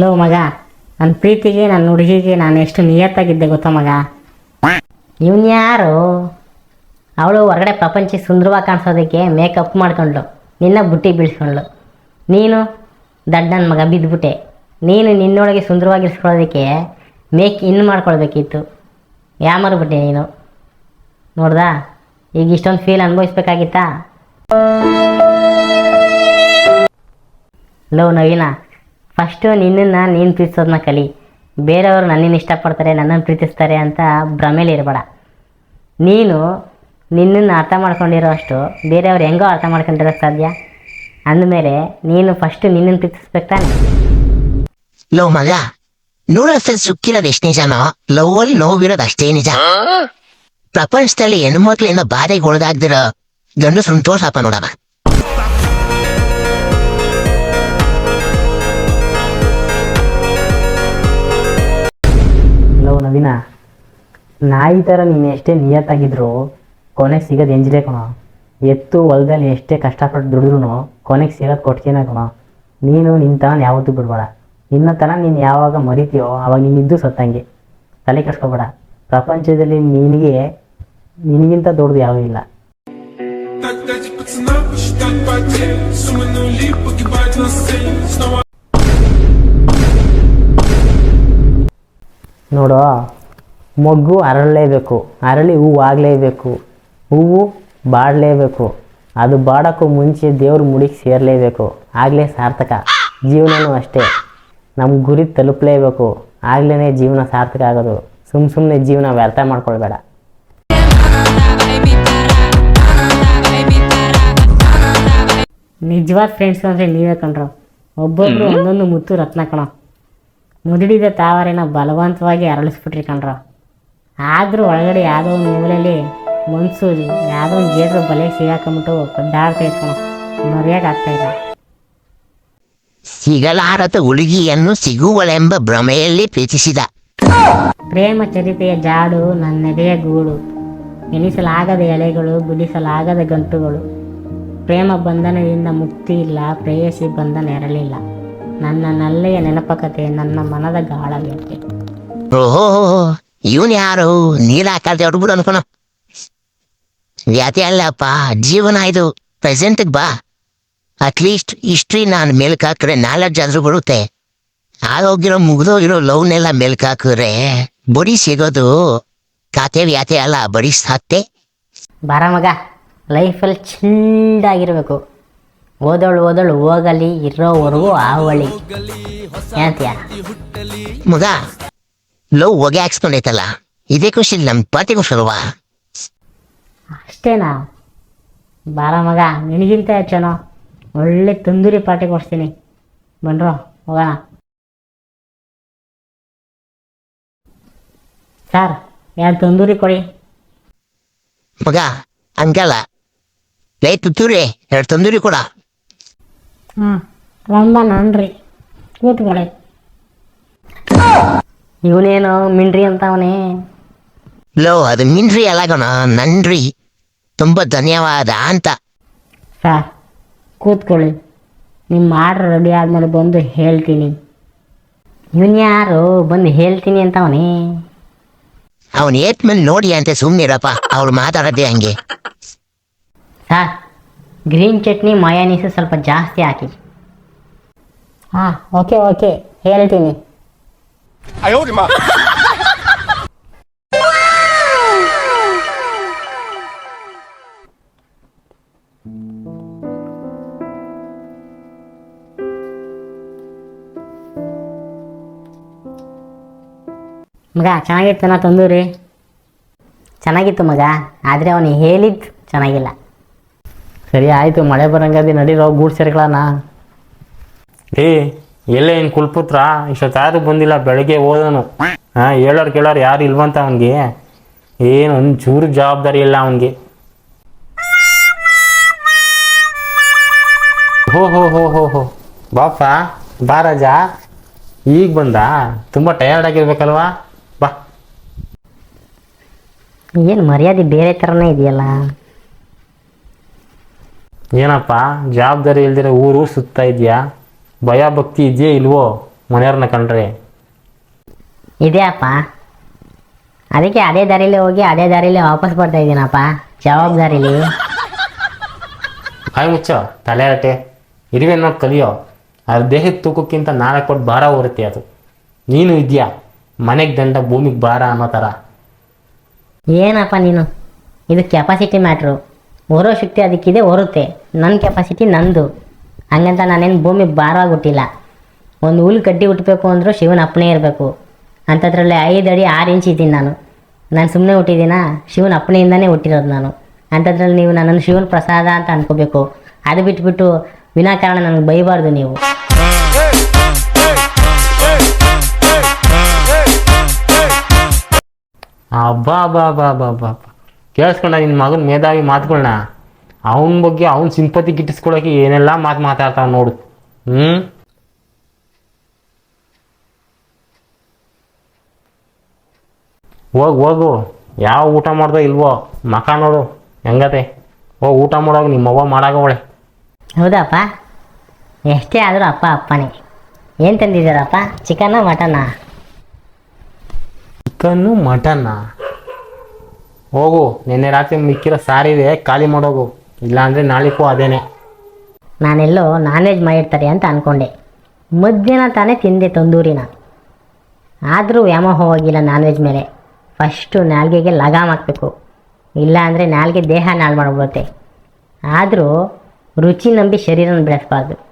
Low ಮಗ ನನ್ನ ಪ್ರೀತಿಗೆ ನನ್ನ ಹುಡುಗಿಗೆ ನಾನು ಎಷ್ಟು ನಿಯತ್ತಾಗಿದ್ದೆ ಗೊತ್ತಾ ಮಗ? ಇವನ್ ಯಾರು? ಅವಳು ಹೊರಗಡೆ ಪ್ರಪಂಚ ಸುಂದರವಾಗಿ ಕಾಣಿಸೋದಕ್ಕೆ ಮೇಕಪ್ ಮಾಡ್ಕೊಂಡ್ಳು. ನಿನ್ನ ಬುಟ್ಟಿ ಬೀಳ್ಸ್ಕೊಂಡ್ಳು. ನೀನು ದಡ್ಡನ ಮಗ ಬಿದ್ದುಬಿಟ್ಟೆ ನೀನು ನಿನ್ನೊಳಗೆ ಸುಂದರವಾಗಿರಿಸ್ಕೊಳ್ಳೋದಕ್ಕೆ ಮೇಕ್ ಇನ್ನು ಮಾಡ್ಕೊಳ್ಬೇಕಿತ್ತು. ಯಾಮರ್ಬಿಟ್ಟೆ ನೀನು? ನೋಡ್ದಾ? ಈಗ ಇಷ್ಟೊಂದು ಫೀಲ್ ಅನುಭವಿಸ್ಬೇಕಾಗಿತ್ತಾ? ಲೋ ನವೀನ ಫಸ್ಟು ನಿನ್ನನ್ನು ನೀನು ಪ್ರೀತಿಸೋದನ್ನ ಕಲಿ. ಬೇರೆಯವರು ನನ್ನನ್ನು ಇಷ್ಟಪಡ್ತಾರೆ ನನ್ನನ್ನು ಪ್ರೀತಿಸ್ತಾರೆ ಅಂತ ಭ್ರಮೇಲಿ ಇರಬೇಡ. ನೀನು ನಿನ್ನನ್ನು ಅರ್ಥ ಮಾಡ್ಕೊಂಡಿರೋ ಅಷ್ಟು ಬೇರೆಯವ್ರು ಹೆಂಗೋ ಅರ್ಥ ಮಾಡ್ಕೊಂಡಿರೋ ಸಾಧ್ಯ? ಅಂದಮೇಲೆ ನೀನು ಫಸ್ಟು ನಿನ್ನನ್ನು ಪ್ರೀತಿಸ್ಬೇಕು ತಾನೆ. ಲೋ ಮಗ ನೂರಷ್ಟು ಸುಕ್ಕಿರೋದು ಎಷ್ಟು ನಿಜನೋ? ಲವ್ ಅಲ್ಲಿ ನೋವಿರೋದು ಅಷ್ಟೇ ನಿಜ. ಪ್ರಪಂಚದಲ್ಲಿ ಹೆಣ್ಮಕ್ಳಿಂದ ಬಾಧೆಗೆ ಒಳಗಾಗ್ದಿರೋ ಗಂಡು ಸಂತೋಷಪ್ಪ ನೋಡವ ನವೀನ ನಾಯಿ ಥರ ನೀನು ಎಷ್ಟೇ ನಿಯತ್ತಾಗಿದ್ರು ಕೊನೆಗೆ ಸಿಗೋದು ಎಂಜಲೇ ಕಣೋ ಎತ್ತು ಹೊಲದಲ್ಲಿ ಎಷ್ಟೇ ಕಷ್ಟಪಟ್ಟು ದುಡಿದ್ರು ಕೊನೆಗೆ ಸಿಗೋದು ಕೊಟ್ಕೇನೆ ಕಣೋ ನೀನು ನಿನ್ನ ತನ ಯಾವತ್ತೂ ಬಿಡಬೇಡ ನಿನ್ನ ತನ ನೀನು ಯಾವಾಗ ಮರಿತೀಯೋ ಆವಾಗ ನೀನಿದ್ದು ಸತ್ತಂಗೆ ತಲೆ ಕೆಡ್ಸ್ಕೊಬೇಡ ಪ್ರಪಂಚದಲ್ಲಿ ನಿನಗೆ ನಿನಗಿಂತ ದೊಡ್ಡದು ಯಾವುದೂ ಇಲ್ಲ Так ನೋಡು ಮೊಗ್ಗು ಅರಳಲೇಬೇಕು. ಅರಳಿ ಹೂವು ಆಗಲೇಬೇಕು. ಹೂವು ಬಾಡಲೇಬೇಕು. ಅದು ಬಾಡೋಕ್ಕೂ ಮುಂಚೆ ದೇವ್ರ ಮುಡಿಗೆ ಸೇರಲೇಬೇಕು. ಆಗಲೇ ಸಾರ್ಥಕ. ಜೀವನವೂ ಅಷ್ಟೇ. ನಮ್ಮ ಗುರಿ ತಲುಪಲೇಬೇಕು. ಆಗ್ಲೇ ಜೀವನ ಸಾರ್ಥಕ ಆಗೋದು. ಸುಮ್ಮ ಸುಮ್ಮನೆ ಜೀವನ ವ್ಯರ್ಥ ಮಾಡ್ಕೊಳ್ಬೇಡ. ನಿಜವಾದ ಫ್ರೆಂಡ್ಸ್ ಅಂದರೆ ನೀವೇ ಕಣ್ರು. ಒಬ್ಬೊಬ್ಬರು ಒಂದೊಂದು ಮುತ್ತು ರತ್ನ ಕಣ. ಮುದುಡಿದ ತಾವರೆನ ಬಲವಂತವಾಗಿ ಅರಳಿಸ್ಬಿಟ್ರಿ ಕಣ್ರ. ಆದರೂ ಒಳಗಡೆ ಯಾವುದೋ ಒಂದು ಮೂಲೆಯಲ್ಲಿ ಮನ್ಸು ಯಾವುದೋ ಒಂದು ಜೇಡ್ರ ಬಲೆ ಸಿಗಾಕೊಂಬಿಟ್ಟು ಕಡ್ಡಾಡ್ತಾ ಇತ್ತು ಮರೆಯೋಕ್ಕಾಗ್ತಾ ಇಲ್ಲ. ಸಿಗಲಾರದ ಹುಡುಗಿಯನ್ನು ಸಿಗುವಳೆಂಬ ಭ್ರಮೆಯಲ್ಲಿ ಪ್ರೀತಿಸಿದ. ಪ್ರೇಮ ಚರಿತೆಯ ಜಾಡು ನನ್ನೆದೆಯ ಗೂಡು. ಎಣಿಸಲಾಗದ ಎಲೆಗಳು ಬಿಡಿಸಲಾಗದ ಗಂಟುಗಳು. ಪ್ರೇಮ ಬಂಧನದಿಂದ ಮುಕ್ತಿ ಇಲ್ಲ ಪ್ರೇಯಸಿ ಬಂಧನ ಇರಲಿಲ್ಲ ನನ್ನ ನಲ್ಲೆಯ ನೆನಪಕತೆ ನನ್ನ ಮನದ ಗಾಳ ಬೇಕೆ ಓಹೋ ಇವನ್ ಯಾರು? ನೀರ್ ಹಾಕಾರ್ದೆ ಹೊಡ್ಬಿಡು ಅನ್ಕೊಣ ವ್ಯಾತಿ ಅಲ್ಲಪ್ಪ ಜೀವನ ಇದು. ಪ್ರೆಸೆಂಟ್ ಬಾ. ಅಟ್ಲೀಸ್ಟ್ ಹಿಸ್ಟ್ರಿ ನಾನು ಮೇಲ್ಕಾಕ್ರೆ ನಾಲೆಡ್ಜ್ ಆದ್ರೂ ಬರುತ್ತೆ. ಆಗೋಗಿರೋ ಮುಗ್ದೋಗಿರೋ ಲವ್ನೆಲ್ಲ ಮೆಲ್ಕ್ ಹಾಕಿದ್ರೆ ಬರೀ ಸಿಗೋದು. ಕಾತೆ ವ್ಯಾತೆ ಅಲ್ಲ ಬರೀ ಸಾತ್ತೆ. ಬಾರ ಮಗ ಲೈಫಲ್ಲಿ ಚಿಲ್ಡಾಗಿರ್ಬೇಕು ಓದೋಳು ಓದೋಳು ಹೋಗಲಿ ಇರೋವರೆಗೂ ಆವಳಿ. ಏನಂತೀಯ ಮಗ ಲವ್ ಹೊಗೆ ಹಾಕ್ಸ್ಕೊಂಡೈತಲ್ಲ ಇದೇ ಖುಷಿ ನಮ್ಮ ಪಾರ್ಟಿ ಖುಷಲ್ವಾ ಅಷ್ಟೇನಾ? ಬಾರ ಮಗ ನಿನಗಿಂತ ಹೆಚ್ಚೇನೋ? ಒಳ್ಳೆ ತಂದೂರಿ ಪಾರ್ಟಿ ಕೊಡ್ತೀನಿ ಬನ್ರೋ ಹೋಗೋಣ. ಸರ್ ಎರಡು ತಂದೂರಿ ಕೊಡಿ. ಮಗ ಹಂಗಲ್ಲ ಲೈ ತುತ್ತೂರಿ ಎರಡು ತಂದೂರಿ ಕೊಡ. ಹಾಂ ரொம்ப ನನ್ರಿ ಕೂತ್ಕೊಳ್ಳಿ ಇವನೇನು ಮಿಂಡ್ರಿ ಅಂತವನೇ ಲೋ ಅದು ಮಿನ್ರಿ ಅಲ್ಲಗಣ ನನ್ರಿ ತುಂಬಾ ಧನ್ಯವಾದ ಅಂತ ಸರ್ ಕೂತ್ಕೊಳ್ಳಿ ನಿಮ್ಮ ಆರ್ಡ್ರ್ ರೆಡಿ ಆದಮೇಲೆ ಬಂದು ಹೇಳ್ತೀನಿ ಇವನ್ ಯಾರು ಬಂದು ಹೇಳ್ತೀನಿ ಅಂತವನೇ ಅವನ್ ಏಟ್ ಮೇಲೆ ನೋಡಿ ಅಂತೆ ಸುಮ್ನಿರಪ್ಪ ಅವ್ಳು ಮಾತಾಡದೆ ಹಂಗೆ ಸರ್ ಗ್ರೀನ್ ಚಟ್ನಿ ಮಯಾನೀಸು ಸ್ವಲ್ಪ ಜಾಸ್ತಿ ಹಾಕಿ ಹಾಂ ಓಕೆ ಓಕೆ ಹೇಳ್ತೀನಿ. ಮಗ ಚೆನ್ನಾಗಿತ್ತು ನಾ ತಂದೂರಿ. ಚೆನ್ನಾಗಿತ್ತು ಮಗ ಆದರೆ ಅವನು ಹೇಳಿದ್ದು ಚೆನ್ನಾಗಿಲ್ಲ. ಸರಿ ಆಯಿತು ಮಳೆ ಬರಂಗದಿ ನಡೀರೋ ಗೂಡ್ ಸೇರ್ಕೊಳ್ಳೋಣ ಏ ಎಲ್ಲೇ ಏನು ಕುಲ್ಪುತ್ರ? ಇಷ್ಟೊತ್ತಾದ್ರೂ ಬಂದಿಲ್ಲ ಬೆಳಗ್ಗೆ ಓದೋನು ಹಾಂ ಹೇಳೋರು ಕೇಳೋರು ಯಾರು ಇಲ್ವಂತ ಅವನಿಗೆ? ಏನು ಒಂಚೂರು ಜವಾಬ್ದಾರಿ ಇಲ್ಲ ಅವನಿಗೆ. ಹೋ ಹೋ ಹೋ ಹೋ ಹೋ. ಬಾಪ ಬಾ ರಾಜ. ಈಗ ಬಂದ? ತುಂಬ ಟಯರ್ಡ್ ಆಗಿರ್ಬೇಕಲ್ವಾ? ಬಾ. ಏನು ಮರ್ಯಾದೆ ಬೇರೆ ಥರನೇ ಇದೆಯಲ್ಲ? ಏನಪ್ಪ ಜವಾಬ್ದಾರಿ ಇಲ್ದಿರೋ ಊರು ಸುತ್ತಾ ಇದೆಯಾ? ಭಯ ಭಕ್ತಿ ಇದೆಯಾ ಇಲ್ವೋ ಮನೆಯವ್ರನ್ನ ಕಂಡ್ರೆ? ಇದೆಯಪ್ಪ? ಅಪ್ಪ ಅದಕ್ಕೆ ಅದೇ ದಾರಿಲಿ ಹೋಗಿ ಅದೇ ದಾರಿಲಿ ವಾಪಸ್ ಬರ್ತಾ ಇದ್ದೀನಪ್ಪ ಜವಾಬ್ದಾರಿಲಿ. ಹಾಯ್ ಮುಚ್ಚೋ ತಲೆ ಇರುವೆ ನೋಡಿ ಕಲಿಯೋ. ಅದ್ರ ದೇಹದ ತೂಕಕ್ಕಿಂತ ನಾಲ್ಕು ಕೊಟ್ಟು ಭಾರ ಹೊರುತ್ತೆ ಅದು. ನೀನು ಇದೆಯಾ? ಮನೆಗೆ ದಂಡ ಭೂಮಿಗೆ ಭಾರ ಅನ್ನೋ ಥರ ಏನಪ್ಪ ನೀನು? ಇದು ಕೆಪಾಸಿಟಿ ಮ್ಯಾಟ್ರು ಹೊರೋ ಶಕ್ತಿ ಅದಕ್ಕಿದೆ ಹೊರುತ್ತೆ ನನ್ನ ಕೆಪಾಸಿಟಿ ನಂದು. ಹಂಗಂತ ನಾನೇನು ಭೂಮಿ ಭಾರ ಹುಟ್ಟಿಲ್ಲ ಒಂದು ಹುಲ್ ಕಡ್ಡಿ ಹುಟ್ಟಬೇಕು ಅಂದರೂ ಶಿವನ ಅಪ್ಪನೇ ಇರಬೇಕು. ಅಂಥದ್ರಲ್ಲಿ ಐದು ಅಡಿ ಆರು ಇಂಚ್ ಇದ್ದೀನಿ ನಾನು. ನಾನು ಸುಮ್ಮನೆ ಹುಟ್ಟಿದ್ದೀನ? ಶಿವನ ಅಪ್ಪಣೆಯಿಂದನೇ ಹುಟ್ಟಿರೋದು ನಾನು. ಅಂಥದ್ರಲ್ಲಿ ನೀವು ನನ್ನನ್ನು ಶಿವನ ಪ್ರಸಾದ ಅಂತ ಅನ್ಕೋಬೇಕು. ಅದು ಬಿಟ್ಬಿಟ್ಟು ವಿನಾಕಾರಣ ನನಗೆ ಬೈಬಾರ್ದು ನೀವು. ಅಬ್ಬಾ ಬಾ ಬಾ ಬಾ ಬಾ ಕೇಳಿಸ್ಕೊಂಡ ನಿನ್ನ ಮಗನ ಮೇಧಾವಿ ಮಾತುಗಳನ್ನ ಅವನ ಬಗ್ಗೆ ಅವ್ನ ಸಿಂಪತಿ ಗಿಟ್ಟಿಸ್ಕೊಳಕ್ಕೆ ಏನೆಲ್ಲ ಮಾತು ಮಾತಾಡ್ತಾವ ನೋಡು. ಹ್ಞೂ ಹೋಗು ಹೋಗು. ಯಾವ ಊಟ ಮಾಡ್ದೋ ಇಲ್ವೋ? ಮಕ ನೋಡು. ಹೆಂಗತೆ? ಹೋಗಿ ಊಟ ಮಾಡೋಗ ನಿಮ್ಮ ಅವ್ವ ಮಾಡಾಗವಳೆ. ಹೌದಪ್ಪ. ಎಷ್ಟೇ ಆದರೂ ಅಪ್ಪ ಅಪ್ಪನೇ. ಏನು ತಂದಿದ್ದೀರಪ್ಪ? ಚಿಕನ್ನ ಮಟನಾ? ಚಿಕನ್ನು ಮಟನ್ನ ಹೋಗು, ನಿನ್ನೆ ರಾತ್ರಿ ಮಿಕ್ಕಿರೋ ಸಾರಿದೆ ಖಾಲಿ ಮಾಡೋಗು. ಇಲ್ಲಾಂದರೆ ನಾಳಿಗೂ ಅದೇನೆ. ನಾನೆಲ್ಲೋ ನಾನ್ ವೆಜ್ ಮಾಡಿರ್ತಾರೆ ಅಂತ ಅಂದ್ಕೊಂಡೆ ಮಧ್ಯಾಹ್ನ ತಾನೇ ತಿಂದೆ ತಂದೂರಿನ. ಆದರೂ ವ್ಯಾಮೋಹ ಹೋಗಿಲ್ಲ ನಾನ್ ವೆಜ್ ಮೇಲೆ. ಫಸ್ಟು ನಾಲ್ಗೆಗೆ ಲಗಾಮ್ ಹಾಕಬೇಕು. ಇಲ್ಲ ಅಂದರೆ ನಾಲ್ಗೆ ದೇಹ ನಾಳು ಮಾಡಿಬಿಡುತ್ತೆ. ಆದರೂ ರುಚಿ ನಂಬಿ ಶರೀರನ ಬೆಳೆಸ್ಬಾರ್ದು.